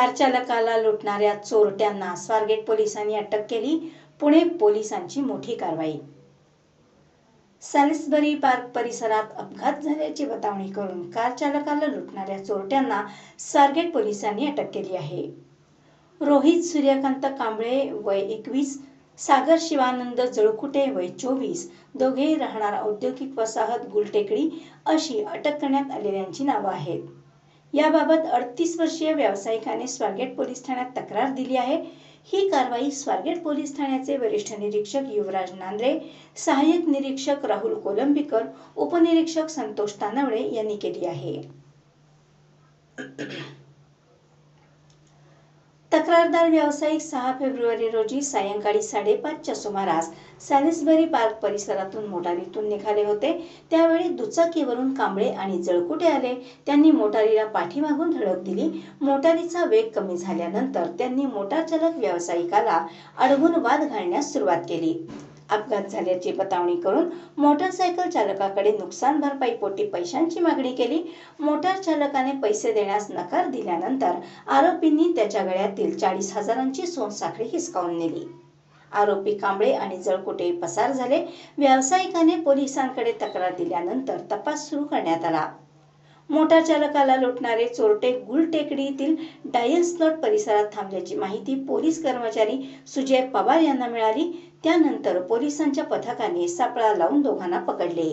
Car चालकाला लुटणाऱ्या चोरट्यांना स्वारगेट पोलिसांनी अटक केली. पुणे पोलिसांची मोठी कारवाई. सॅलिसबरी पार्क परिसरात अपघात झाल्याची बतावणी करून कार चालकाला लुटणाऱ्या चोरट्यांना स्वारगेट पोलिसांनी अटक केली आहे. रोहित सूर्यकांत कांबळे वय एकवीस सागर शिवानंद जळकुटे वय चोवीस दोघेही राहणार औद्योगिक वसाहत गुलटेकडी अशी अटक करण्यात आलेल्यांची नावं आहेत. याबाबत अडतीस वर्षीय व्यावसायिकाने स्वारगेट पोलीस ठाण्यात तक्रार दिली आहे. ही कारवाई स्वारगेट पोलीस ठाण्याचे वरिष्ठ निरीक्षक युवराज नांद्रे सहाय्यक निरीक्षक राहुल कोलंबीकर उपनिरीक्षक संतोष तानवडे यांनी केली आहे. तक्रारदार व्यावसायिक सहा फेब्रुवारी रोजी सायंकाळी साडेपाचच्या सुमारास सॅलिसबरी पार्क परिसरातून मोटारीतून निघाले होते. त्यावेळी दुचाकीवरून कांबळे आणि जळकुटे आले. त्यांनी मोटारीला पाठीमागून धडक दिली. मोटारीचा वेग कमी झाल्यानंतर त्यांनी मोटारचालक व्यावसायिकाला अडवून वाद घालण्यास सुरुवात केली. अपघात झाल्याची बतावणी करून मोटरसायकल चालकाकडे नुकसान भरपाई पोटी पैशांची मागणी केली. मोटार चालकाने पैसे देण्यास नकार दिल्यानंतर आरोपींनी त्याच्या गळ्यातील चाळीस हजारांची सोनसाखळी हिसकावून नेली. आरोपी कांबळे आणि जळकुटे पसार झाले व्यावसायिकाने पोलिसांकडे तक्रार दिल्यानंतर तपास सुरू करण्यात आला. मोटार चालकाला लुटणारे चोरटे गुलटेकडीतील येथील स्लॉट परिसरात थांबल्याची माहिती पोलीस कर्मचारी सुजय पवार यांना मिळाली. त्यानंतर पोलिसांच्या पथकाने सापळा लावून दोघांना पकडले.